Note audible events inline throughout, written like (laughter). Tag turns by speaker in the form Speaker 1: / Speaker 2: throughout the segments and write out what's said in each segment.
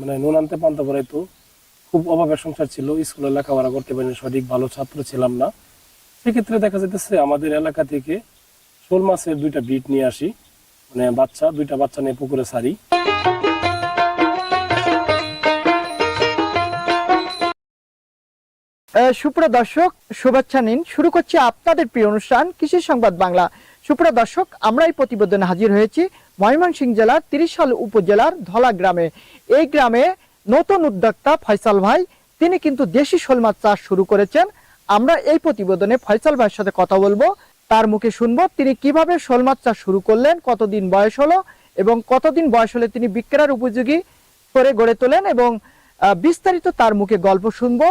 Speaker 1: মানে নুন আনতে পান্তা পরে তো খুব অভাবের সংসার ছিল, স্কুলে লেখাপড়া করতে পারিনি, সঠিক ভালো ছাত্র ছিলাম না। সেক্ষেত্রে দেখা যেতেছে আমাদের এলাকা থেকে শোল মাছের দুইটা বিট নিয়ে আসি। মানে বাচ্চা, দুইটা বাচ্চা নিয়ে পুকুরে সারি
Speaker 2: সুপ্রিয় দর্শক, শুভেচ্ছা নিন। শুরু করছি আপনাদের প্রিয় অনুষ্ঠান, কৃষি সংবাদ বাংলা। সুপ্রিয় দর্শক, আমরা এই প্রতিবেদনে হাজির হয়েছি ময়মনসিংহ জেলার তিরিশাল উপজেলার ধলা গ্রামে। এই গ্রামে নতুন উদ্যোক্তা ফয়সাল ভাই, তিনি কিন্তু দেশি শোল মাছ চাষ শুরু করেছেন। আমরা এই প্রতিবেদনে ফয়সাল ভাইয়ের সাথে কথা বলব। তার মুখে শুনব তিনি কীভাবে শোল মাছ চাষ শুরু করলেন, কতদিন বয়স হলো এবং কতদিন বয়স হলে তিনি বিক্রয়ের উপযোগী করে গড়ে তোলেন এবং বিস্তারিত তার মুখে গল্প শুনব।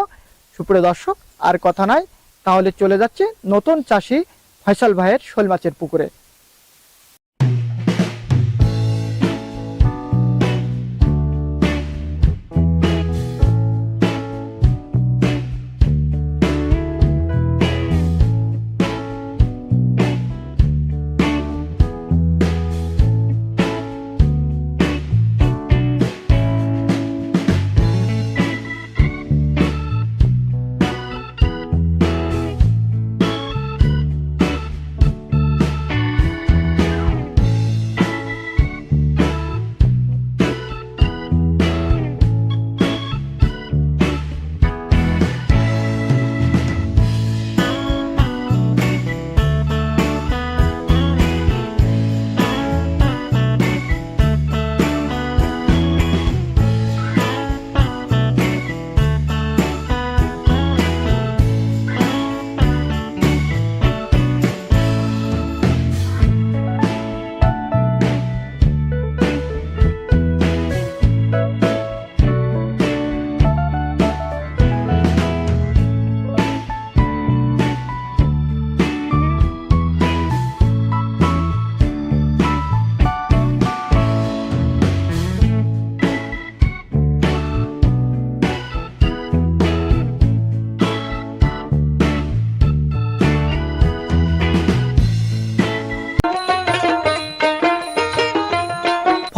Speaker 2: সুপ্রিয় দর্শক, আর কথা নাই। তাহলে চলে যাচ্ছে নতুন চাষি ফয়সাল ভাইয়ের শোল মাছের পুকুরে।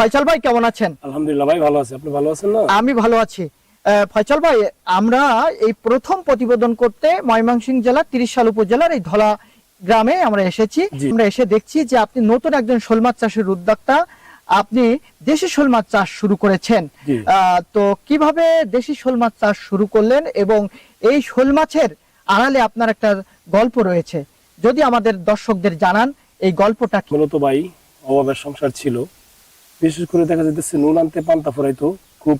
Speaker 2: ফয়সাল ভাই কেমন আছেন?
Speaker 1: আলহামদুলিল্লাহ ভাই ভালো আছে। আপনি ভালো আছেন না?
Speaker 2: আমি ভালো আছি। ফয়সাল ভাই আমরা এই প্রথম প্রতিবেদন করতে ময়মনসিংহ জেলার তিরিশাল উপজেলার এই ধলা গ্রামে আমরা এসেছি। আমরা এসে দেখছি যে আপনি নতুন একজন শোল মাছ চাষের উদ্যোক্তা। আপনি দেশি শোল মাছ চাষ শুরু করেছেন। তো কীভাবে দেশি শোল মাছ চাষ শুরু করলেন এবং এই শোল মাছের আড়ালে আপনার একটা গল্প রয়েছে? যদি আমাদের দর্শকদের জানান এই গল্পটা
Speaker 1: মূলত ভাই অভাবের সংসার ছিল। বিশেষ করে দেখা যেতেছে নুন আনতে পান্তা ফোরাইতো। খুব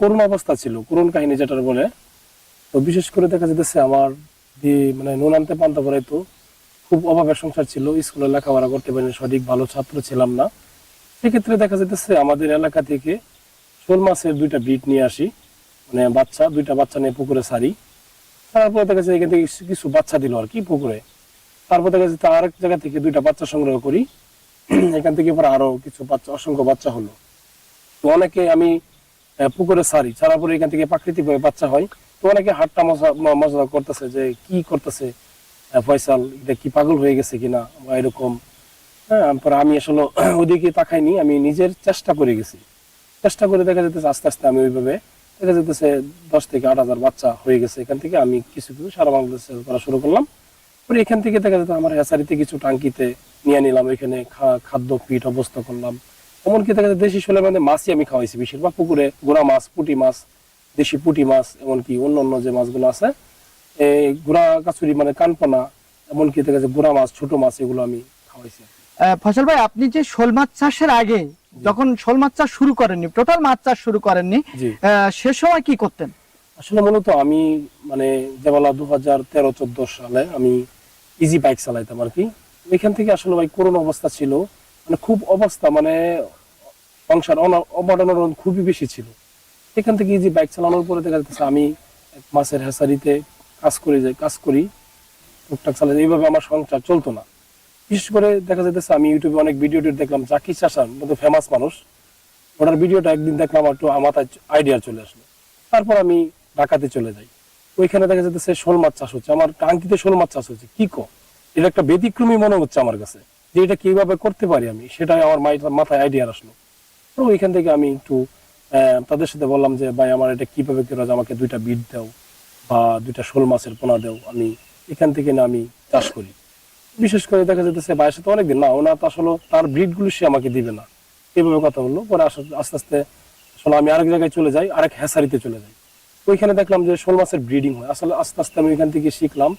Speaker 1: করুণ অবস্থা ছিল, করুণ কাহিনী যেটার বলে। তো বিশেষ করে দেখা যেতেছে আমার মানে নুন আনতে পান্তা ফোরাইতো, খুব অভাবের সংসার ছিল, স্কুলে লেখাপড়া করতে পারিনি, সঠিক ভালো ছাত্র ছিলাম না। সেক্ষেত্রে দেখা যেতেছে আমাদের এলাকা থেকে শোল মাছের দুইটা বিট নিয়ে আসি মানে বাচ্চা, দুইটা বাচ্চা নিয়ে পুকুরে সারি। তারপরে দেখা যাচ্ছে এখান থেকে কিছু বাচ্চা দিল আর কি পুকুরে। তারপর দেখা যাচ্ছে আরেক জায়গা থেকে দুইটা বাচ্চা সংগ্রহ করি। (clears throat) এখান থেকে পরে আরও কিছু বাচ্চা, অসংখ্য বাচ্চা হলো। তো অনেকে আমি পুকুরে সারি ছাড়ার পরে এখান থেকে প্রাকৃতিক ভাবে বাচ্চা হয়। তো অনেকে হাটটা মজা মজা করতেছে যে কি করতেছে ফয়সাল, এটা কি পাগল হয়ে গেছে কিনা, বা এরকম। হ্যাঁ আমি আসলে (clears throat) ওদিকে তাকাইনি, আমি নিজের চেষ্টা করে গেছি। চেষ্টা করে দেখা যেতেছে আস্তে আস্তে আমি ওইভাবে, দেখা যেতেছে দশ থেকে আট হাজার বাচ্চা হয়ে গেছে এখান থেকে। আমি কিছু কিছু সারা বাংলাদেশে করা শুরু করলাম। পরে এখান থেকে দেখা যেত আমার হ্যাচারিতে কিছু টাঙ্কিতে নিয়ে নিলাম এখানে খাদ্য পিঠ অবস্থা করলাম। এমনকি দেখা যায় দেশি শোলের মধ্যে মাছই আমি খাওয়াইছি বেশিরভাগ পুকুরে গোড়া মাছ পুঁটি মাছ দেশি পুঁটি মাছ এমনকি অন্য অন্য যে মাছগুলো আছে এই গোড়া কাছুরি মানে কানপনা এমনকি দেখা যায় গোড়া মাছ ছোট মাছ এগুলো আমি খাওয়াইছি।
Speaker 2: ফসল ভাই আপনি যে শোল মাছ চাষের আগে যখন শোল মাছ চাষ শুরু করেননি টোটাল মাছ চাষ শুরু করেননি সে সময় কি করতেন?
Speaker 1: আসলে মূলত আমি মানে যেবেলা দু হাজার তেরো চোদ্দ সালে আমি ইজি বাইক চালাইতাম আর কি। এখান থেকে আসলে ভাই করোন অবস্থা ছিল। মানে খুব অবস্থা মানে সংসার অবদান খুবই বেশি ছিল। এখান থেকে ইজি বাইক চালানোর পরে দেখা যাচ্ছে আমি এক মাসের হ্যাসারিতে কাজ করে যাই, কাজ করি। টুকটাক চালাই এইভাবে আমার সংসার চলতো না। বিশেষ করে দেখা যাচ্ছে আমি ইউটিউবে অনেক ভিডিও দেখলাম, জাকির চাষার মতো ফেমাস মানুষ। ওনার ভিডিওটা একদিন দেখলাম, একটু আমার আইডিয়া চলে আসলো। তারপর আমি ঢাকাতে চলে যাই। ওইখানে দেখা যাচ্ছে শোল মাছ চাষ হচ্ছে। আমার টাঙ্কিতে শোল মাছ চাষ হচ্ছে। কি কো? এটা একটা ব্যতিক্রমী মনে হচ্ছে আমার কাছে। যে এটা কীভাবে করতে পারি আমি, সেটাই আমার মাথায় আইডিয়া আসলো। তো ওইখান থেকে আমি একটু তাদের সাথে বললাম যে, ভাই, আমার এটা কীভাবে যায়? আমাকে দুইটা বিট দাও বা দুইটা শোল মাছের পোনা দাও। আমি এখান থেকে না আমি চাষ করি। বিশেষ করে দেখা যেতেছে ভাইয়ের সাথে অনেকদিন না, ওনার তো আসলে তার ব্রিডগুলো সে আমাকে দিবে না। এভাবে কথা বলল। পরে আস্তে আস্তে, আসলে আমি আরেক জায়গায় চলে যাই, আরেক হ্যাসারিতে চলে যাই। ওইখানে দেখলাম যে শোল মাছের ব্রিডিং হয়। আসলে আস্তে আস্তে আমি ওইখান থেকে শিখলাম।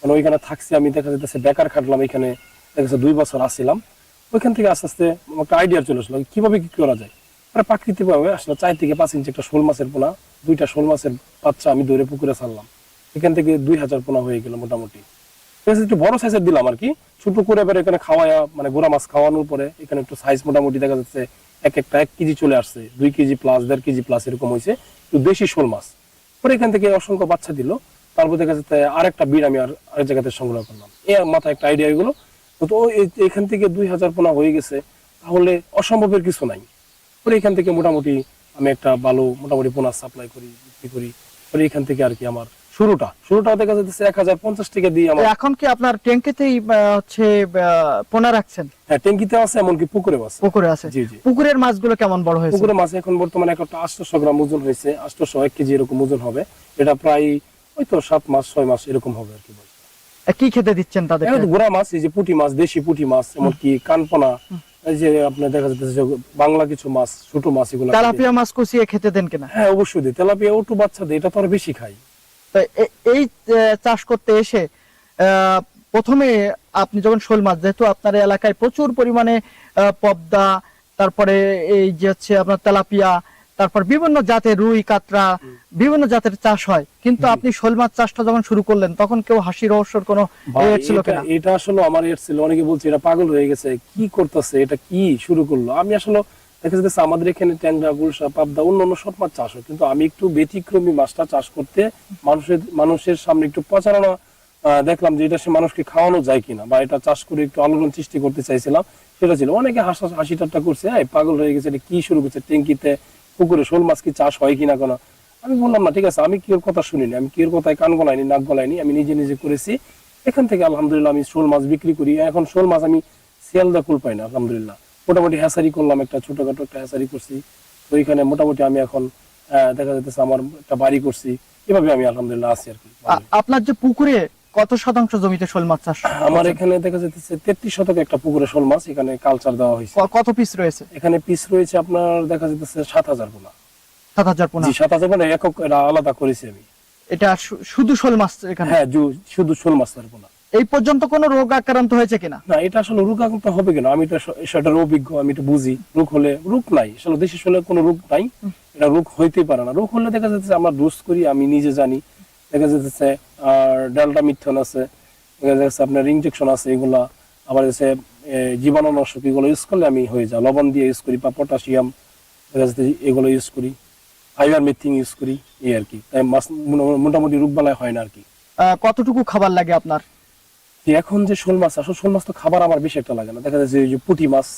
Speaker 1: মানে ওইখানে থাকছি আমি, দেখা যেতেছে বেকার খাটলাম এখানে, দেখা যাচ্ছে দুই বছর আসছিলাম ওইখান থেকে আস্তে আস্তে আমার একটা আইডিয়া চলে আসলো কীভাবে কি করা যায়। মানে প্রাকৃতিক ভাবে আসলে চার থেকে পাঁচ ইঞ্চি একটা শোল মাছের পোনা, দুইটা শোল মাছের বাচ্চা আমি ধরে পুকুরে ছাড়লাম। এখান থেকে দুই হাজার পোনা হয়ে গেল মোটামুটি। একটু বড় সাইজের দিলাম আর কি। ছোট করে এবার এখানে খাওয়ায়া মানে গোড়া মাছ খাওয়ানোর পরে এখানে একটু সাইজ মোটামুটি দেখা যাচ্ছে এক একটা এক কেজি চলে আসছে। দুই কেজি প্লাস দেড় কেজি প্লাস এরকম হয়েছে একটু দেশি শোল মাছ। পরে এখান থেকে অসংখ্য বাচ্চা দিল। তারপর দেখা যাচ্ছে আরেকটা বিড় আমি আর আরেক জায়গাতে সংগ্রহ করলাম। এ মাথায় একটা আইডিয়া গেলো তো এখান থেকে দুই হাজার পোনা হয়ে গেছে, তাহলে অসম্ভবের কিছু নাই। পরে এখান থেকে মোটামুটি আমি একটা ভালো মোটামুটি পোনা সাপ্লাই করি, বিক্রি করি। পরে এখান থেকে আর কি আমার শুরুটা। শুরুটা দেখা যাচ্ছে এক হাজার পঞ্চাশ টাকা দিয়ে আমার
Speaker 2: এখন কি আপনার ট্যাঙ্কিতেই হচ্ছে পোনা রাখছেন?
Speaker 1: হ্যাঁ ট্যাঙ্কিতে আছে এমনকি পুকুরে আছে।
Speaker 2: পুকুরে আছে।
Speaker 1: জি জি।
Speaker 2: পুকুরের মাছগুলো কেমন বড় হয়েছে?
Speaker 1: পুকুরে মাছ এখন বর্তমানে একটা আটশোশো গ্রাম ওজন হয়েছে। আটশোশো এক কেজি এরকম ওজন হবে। এটা প্রায় ওই তো সাত মাস ছয় মাস এরকম হবে আর কি
Speaker 2: কি খেতে দিচ্ছেন তাদের
Speaker 1: গোড়া মাছ এই যে পুঁটি মাছ দেশি পুঁটি মাছ এমনকি কানপনা এই যে আপনার দেখা যাচ্ছে যে বাংলা কিছু মাছ ছোট মাছ এগুলো
Speaker 2: তেলাপিয়া মাছ কুচিয়ে খেতে দেন কিনা?
Speaker 1: হ্যাঁ অবশ্যই দিই তেলাপিয়া ওটু বাচ্চা দেয় এটা তো আর বেশি খাই
Speaker 2: তো এই চাষ করতে এসে প্রথমে আপনি যখন শোল মাছ যেহেতু আপনার এলাকায় প্রচুর পরিমাণে পদ্মা তারপরে এই যে হচ্ছে আপনার তেলাপিয়া তারপর বিভিন্ন জাতের রুই কাতরা বিভিন্ন জাতের চাষ হয়। কিন্তু আপনি শোল মাছ চাষটা যখন শুরু করলেন তখন কেউ হাসি রহস্যর কোনো ছিল কিনা?
Speaker 1: এটা আসলে আমার এর ছিল। অনেকে বলছে এটা পাগল হয়ে গেছে। কি করতেছে? এটা কি শুরু করল? আমি আসলে দেখা যাচ্ছে আমাদের এখানে ট্যাংরা, গুলশা, পাবদা অন্য অন্য সব মাছ চাষ হয়। কিন্তু আমি একটু ব্যতিক্রমী মাছটা চাষ করতে মানুষের মানুষের সামনে একটু প্রচারণা দেখলাম যে এটা সে মানুষকে খাওয়ানো যায় কিনা বা এটা চাষ করে একটু আলোড়ন সৃষ্টি করতে চাইছিলাম, সেটা ছিল। অনেকে হাসা হাসি করছে পাগল হয়ে গেছে কি শুরু করছে? ট্যাঙ্কিতে পুকুরে শোল মাছ কি চাষ হয় কিনা কোনো? আমি বললাম, না, ঠিক আছে, আমি কি ওর কথা শুনিনি, আমি কি ওর কথায় কান গলাইনি, নাক গলাইনি, আমি নিজে নিজে করেছি। এখান থেকে আলহামদুলিল্লাহ আমি শোল মাছ বিক্রি করি। এখন শোল মাছ আমি শিয়ালদা কুল পাই না, আলহামদুলিল্লাহ। মোটামুটি হ্যাসারি করলাম একটা ছোটখাটো একটা হ্যাসারি করছি। তো এখানে মোটামুটি আমি এখন দেখা যাচ্ছে আমার একটা বাড়ি করছি। এভাবে আমি আলহামদুলিল্লাহ আছি আর কি।
Speaker 2: আপনার যে পুকুরে কত শতাংশ জমিতে শোল মাছ চাষ
Speaker 1: আমার এখানে দেখা যাচ্ছে তেত্রিশ শতক একটা পুকুরে শোল মাছ এখানে কালচার দেওয়া হয়েছে।
Speaker 2: কত পিস রয়েছে?
Speaker 1: এখানে পিস রয়েছে আপনার দেখা যাচ্ছে সাত হাজার পোনা।
Speaker 2: সাত হাজার পোনা?
Speaker 1: সাত হাজার পোনা একক আলাদা করেছি আমি।
Speaker 2: এটা শুধু শোল মাছ এখানে?
Speaker 1: হ্যাঁ শুধু শোল মাছ পোনা।
Speaker 2: এই পর্যন্ত কোনো রোগ আক্রান্ত হয়েছে কিনা?
Speaker 1: না এটা আসলে রোগ আক্রান্ত হবে কেন? আমি তো সেটার অভিজ্ঞ আমি তো বুঝি। রোগ হলে রোগ নাই। আসলে দেশি হলে কোনো রোগ নাই। এটা রোগ হইতেই পারে না। রোগ হলে দেখা যাচ্ছে আমরা ডোজ করি আমি নিজে জানি। দেখা যাচ্ছে আর ডালটা মিথ্যন আছে। দেখা যাচ্ছে আপনার ইনজেকশন আছে এগুলা। আবার হচ্ছে জীবাণুনাশক এগুলো ইউজ করলে আমি হয়ে যায় লবণ দিয়ে ইউজ করি বা পটাশিয়াম দেখা যাচ্ছে এগুলো ইউজ করি। আইবার মিথিং ইউজ করি এই আর কি। তাই মাছ মোটামুটি রোগ বালায় হয় না আর কি।
Speaker 2: কতটুকু খাবার লাগে আপনার?
Speaker 1: যে এখন যে শোল মাছ, আসলে শোল মাছ তো খাবার আমার বেশি একটা লাগে না। দেখা যাচ্ছে যে পুঁটি মাছ,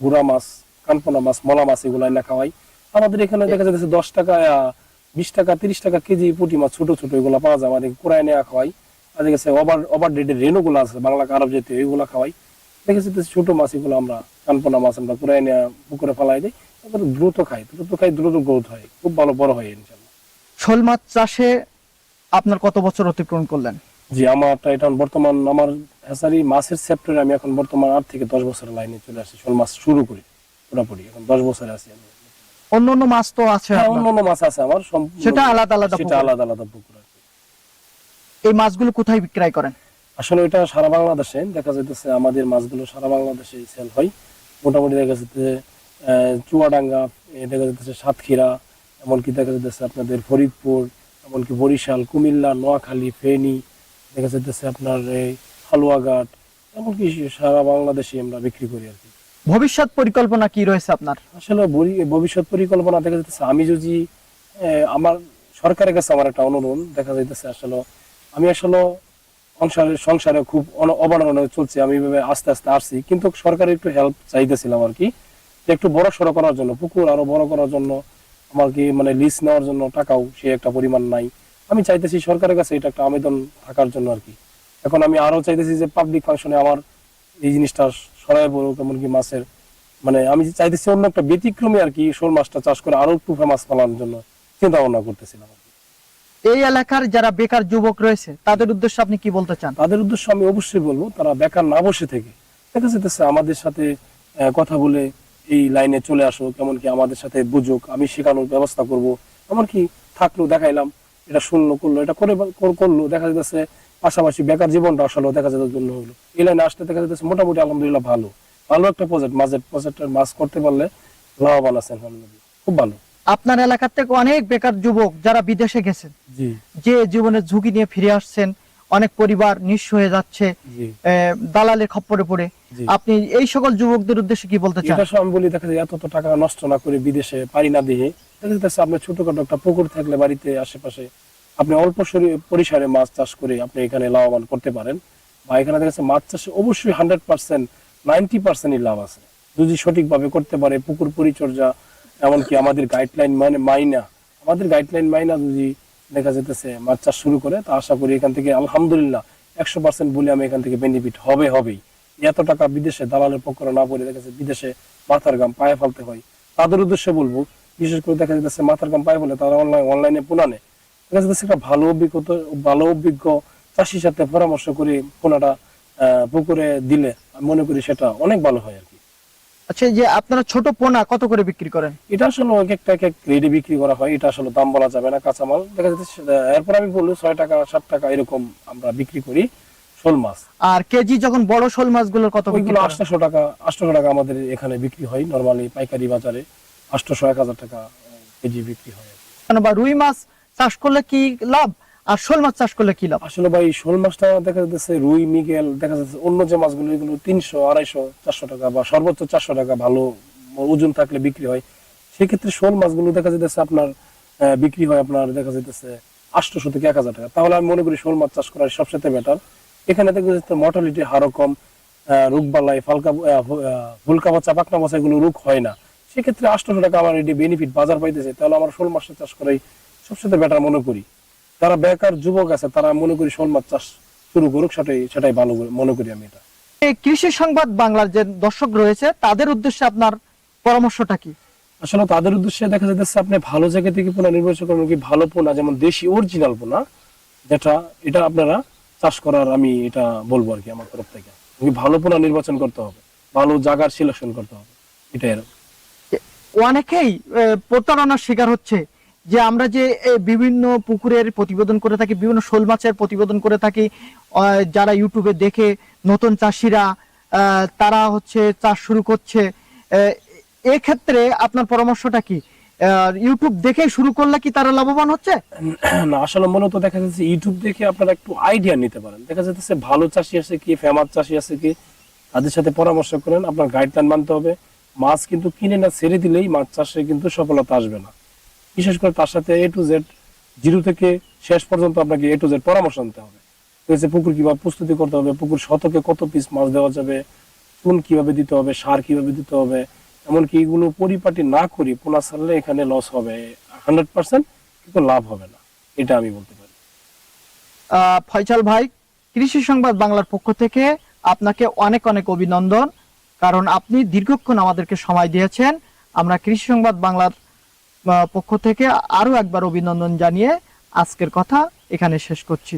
Speaker 1: গুড়া মাছ, কানপোনা মাছ, মলা মাছ এগুলো না খাওয়াই। আমাদের এখানে দেখা যাচ্ছে দশ টাকা বিশ টাকা, তিরিশ টাকা কেজি পুঁটি মাছ ছোট ছোট এগুলো পাওয়া যায়। আমাদের কোরাই নেওয়া খাওয়াই। আর দেখা যাচ্ছে ওভার ওভার ডেটের রেণুগুলো আছে, বাংলা কারব জাতীয়, এগুলো খাওয়াই। দেখা যাচ্ছে ছোট মাছ এগুলো আমরা, কানপোনা মাছ আমরা কোরাই নেওয়া পুকুরে ফেলাই দিই। তারপরে দ্রুত খাই দ্রুত খাই, দ্রুত গ্রোথ হয়। খুব ভালো, বড় হয় ইনশাল্লাহ
Speaker 2: শোল মাছ চাষে আপনার কত বছর অতিক্রম করলেন?
Speaker 1: জি আমার এটা বর্তমান আমার হ্যাসারি মাছের সেক্টরে আমি এখন বর্তমান আট থেকে দশ বছরের লাইনে চলে আসি শোল মাছ শুরু করি পুরোপুরি এখন দশ বছরে আছি আমি
Speaker 2: অন্য অন্য মাছ তো আছে
Speaker 1: হ্যাঁ
Speaker 2: আপনার।
Speaker 1: অন্য অন্য মাছ আছে আমার
Speaker 2: সেটা আলাদা আলাদা
Speaker 1: সেটা আলাদা আলাদা পুকুর কি।
Speaker 2: এই মাছগুলো কোথায় বিক্রয় করেন
Speaker 1: আসলে এটা সারা বাংলাদেশে দেখা যাইতেছে আমাদের মাছগুলো সারা বাংলাদেশে সেল হয় মোটামুটি দেখা যাচ্ছে চুয়াডাঙ্গা দেখা যাচ্ছে সাতক্ষীরা এমনকি দেখা যাচ্ছে আপনাদের ফরিদপুর এমনকি বরিশাল কুমিল্লা নোয়াখালী ফেনী দেখা যাচ্ছে আপনার এই হালুয়া হালুয়াঘাট এমনকি সারা বাংলাদেশে আমরা বিক্রি করি আর কি।
Speaker 2: ভবিষ্যৎ পরিকল্পনা কি রয়েছে আপনার?
Speaker 1: আসলে ভবিষ্যৎ পরিকল্পনা দেখা যাচ্ছে আমি যদি আমার সরকারের কাছে আমার একটা অনুরোধ দেখা যাইতেছে আসলে আমি আসলে সংসারে সংসারে খুব অবনমনে চলছে আমি এইভাবে আস্তে আস্তে আসছি কিন্তু সরকারের একটু হেল্প চাইতেছিলাম আর কি যে একটু বড় সড়ো করার জন্য পুকুর আরও বড় করার জন্য আমার কি মানে লিজ নেওয়ার জন্য টাকাও সে একটা পরিমাণ নাই। আমি চাইতেছি সরকারের কাছে এটা একটা আবেদন থাকার জন্য আর কি। এখন আমি আরও চাইতেছি যে পাবলিক ফাংশনে আমার এই জিনিসটা সরাই পড়ুক এমনকি মাছের মানে আমি চাইতেছি অন্য একটা ব্যতিক্রমী আর কি শোল মাছটা চাষ করে আরও একটু ফেমাস ফলানোর জন্য চিন্তা ভাবনা করতেছিলাম
Speaker 2: এই এলাকার যারা বেকার যুবক রয়েছে তাদের উদ্দেশ্যে আপনি কি বলতে চান?
Speaker 1: তাদের উদ্দেশ্য আমি অবশ্যই বলব তারা বেকার না বসে থেকে। দেখা যেতেছে আমাদের সাথে কথা বলে এই লাইনে চলে আসো কেমন কি আমাদের সাথে বুঝুক আমি শেখানোর ব্যবস্থা করব। এমনকি থাকল দেখাইলাম এটা শুনলো করল এটা করে করল দেখা যাচ্ছে পাশাপাশি বেকার জীবনটা আসলে দেখা যাচ্ছে জন্য হলো এই লাইনে আসতে দেখা যাচ্ছে মোটামুটি আলহামদুলিল্লাহ ভালো। ভালো একটা প্রজেক্ট মাঝের প্রজেক্টের মাছ করতে পারলে লাভবান আছেন আলহামদুলিল্লাহ। খুব ভালো।
Speaker 2: আপনার এলাকার থেকে অনেক বেকার যুবক যারা বিদেশে গেছেন যে জীবনের ঝুঁকি নিয়ে ফিরে আসছেন অনেক পরিবার নিঃস্ব হয়ে যাচ্ছে দালালের খপ্পরে পড়ে। আপনি এই সকল যুবকদের উদ্দেশ্যে কি বলতে চান?
Speaker 1: এটা আমি বলি দেখা যায় এত টাকা নষ্ট না করে বিদেশে পারি না দিয়ে দেখা যাচ্ছে আপনার ছোটখাটো একটা পুকুর থাকলে বাড়িতে আশেপাশে আপনি অল্প পরিসরে মাছ চাষ করে আপনি এখানে লাভবান করতে পারেন। বা এখানে দেখা যাচ্ছে মাছ চাষে অবশ্যই হান্ড্রেড পার্সেন্ট নাইনটি পার্সেন্টই লাভ আছে। যদি সঠিকভাবে করতে পারে পুকুর পরিচর্যা এমনকি আমাদের গাইডলাইন মানে মাইনা আমাদের গাইডলাইন মাইনা যদি দেখা যেতেছে মাছ চাষ শুরু করে, তা আশা করি এখান থেকে আলহামদুলিল্লাহ একশো পার্সেন্ট বলে আমি এখান থেকে বেনিফিট হবে, হবেই। এত টাকা বিদেশে দালালের পক্ষে না পড়ে দেখা যাচ্ছে বিদেশে মাথার গাম পায়ে ফেলতে হয়। তাদের উদ্দেশ্যে বলব, বিশেষ করে দেখা যাচ্ছে মাথার গাম পায়ে ফেলে তারা অনলাইন অনলাইনে পুনানে দেখা যাচ্ছে একটা ভালো অভিজ্ঞতা, ভালো অভিজ্ঞ চাষির সাথে পরামর্শ করে পোনাটা পুকুরে দিলে মনে করি সেটা অনেক ভালো হয়
Speaker 2: আচ্ছা যে আপনারা ছোট পোনা কত করে বিক্রি করেন?
Speaker 1: এটা আসলে এক একটা এক এক রেটে বিক্রি করা হয় এটা আসলে দাম বলা যাবে না কাঁচামাল। দেখা যাচ্ছে এরপর আমি বলব ছয় টাকা সাত টাকা এরকম আমরা বিক্রি করি শোল মাছ।
Speaker 2: আর কেজি যখন বড় শোল মাছগুলোর কত বিক্রি
Speaker 1: ওইগুলো আটশো টাকা আটশো টাকা আমাদের এখানে বিক্রি হয় নর্মালি পাইকারি বাজারে আটশো এক হাজার টাকা কেজি বিক্রি হয়।
Speaker 2: বা রুই মাছ চাষ করলে কি লাভ? আর শোল মাছ চাষ করলে কি লাভ?
Speaker 1: আসলে ভাই, শোল মাছটা দেখা যাচ্ছে, রুই, মিগেল, দেখা যাচ্ছে অন্য যে মাছগুলো, এগুলো তিনশো, আড়াইশো, চারশো টাকা বা সর্বোচ্চ চারশো টাকা ভালো ওজন থাকলে বিক্রি হয়। সেক্ষেত্রে শোল মাছগুলো দেখা যাচ্ছে আপনার বিক্রি হয় আপনার দেখা যাচ্ছে আটশোশো থেকে এক হাজার টাকা। তাহলে আমি মনে করি শোল মাছ চাষ করার সবচেয়ে বেটার এখানে দেখা যাচ্ছে মর্টালিটি হারও কম রোগ বালাই, ফালকা ফুলকা বাচ্চা, পাকনা বাচ্চা এগুলো রোগ হয় না। সেক্ষেত্রে আটশোশো টাকা আমার এটি বেনিফিট বাজার পাইতেছে, তাহলে আমার শোল মাছটা চাষ করাই সবচেয়ে বেটার মনে করি। যারা বেকার যুবক আছে তারা মনে করি শোল মাছ চাষ শুরু করুক সেটাই সেটাই ভালো মনে করি আমি এটা।
Speaker 2: এই কৃষি সংবাদ বাংলার যে দর্শক রয়েছে তাদের উদ্দেশ্যে আপনার পরামর্শটা কি?
Speaker 1: আসলে তাদের উদ্দেশ্যে দেখা যাচ্ছে আপনি ভালো জায়গা থেকে পোনা নির্বাচন করবেন কি ভালো পোনা যেমন দেশি অরিজিনাল পোনা যেটা এটা আপনারা চাষ করার আমি এটা বলব আর কি আমার তরফ থেকে। ভালো পোনা নির্বাচন করতে হবে ভালো জায়গার সিলেকশন করতে হবে এটাই
Speaker 2: অনেকেই প্রতারণার শিকার হচ্ছে। যে আমরা যে বিভিন্ন পুকুরের প্রতিবেদন করে থাকি, বিভিন্ন শোল মাছের প্রতিবেদন করে থাকি যারা ইউটিউবে দেখে নতুন চাষিরা তারা হচ্ছে চাষ শুরু করছে। এক্ষেত্রে আপনার পরামর্শটা কি? ইউটিউব দেখে শুরু করলে কি তারা লাভবান হচ্ছে?
Speaker 1: না, আসলে মূলত দেখা যাচ্ছে ইউটিউব দেখে আপনারা একটু আইডিয়া নিতে পারেন। দেখা যাচ্ছে ভালো চাষি আছে কি, ফেমাস চাষি আছে কি, তাদের সাথে পরামর্শ করেন, আপনার গাইডলাইন মানতে হবে। মাছ কিন্তু কিনে না, ছেড়ে দিলেই মাছ চাষে কিন্তু সফলতা আসবে না। বিশেষ করে তার সাথে এ টু জেড জিরো থেকে শেষ পর্যন্ত আপনাকে এ টু জেড পরামর্শ নিতে হবে। হচ্ছে পুকুর কীভাবে প্রস্তুতি করতে হবে, পুকুর শতকে কত পিস মাছ দেওয়া যাবে কোন কীভাবে দিতে হবে, সার কীভাবে দিতে হবে, এমনকি এগুলো পরিপাটি না করি পোনা ছাড়লে এখানে লস হবে হান্ড্রেড পার্সেন্ট কিন্তু লাভ হবে না। এটা আমি বলতে পারি।
Speaker 2: ফয়সাল ভাই, কৃষি সংবাদ বাংলার পক্ষ থেকে আপনাকে অনেক অনেক অভিনন্দন, কারণ আপনি দীর্ঘক্ষণ আমাদেরকে সময় দিয়েছেন। আমরা কৃষি সংবাদ বাংলার পক্ষ থেকে আরও একবার অভিনন্দন জানিয়ে আজকের কথা এখানে শেষ করছি।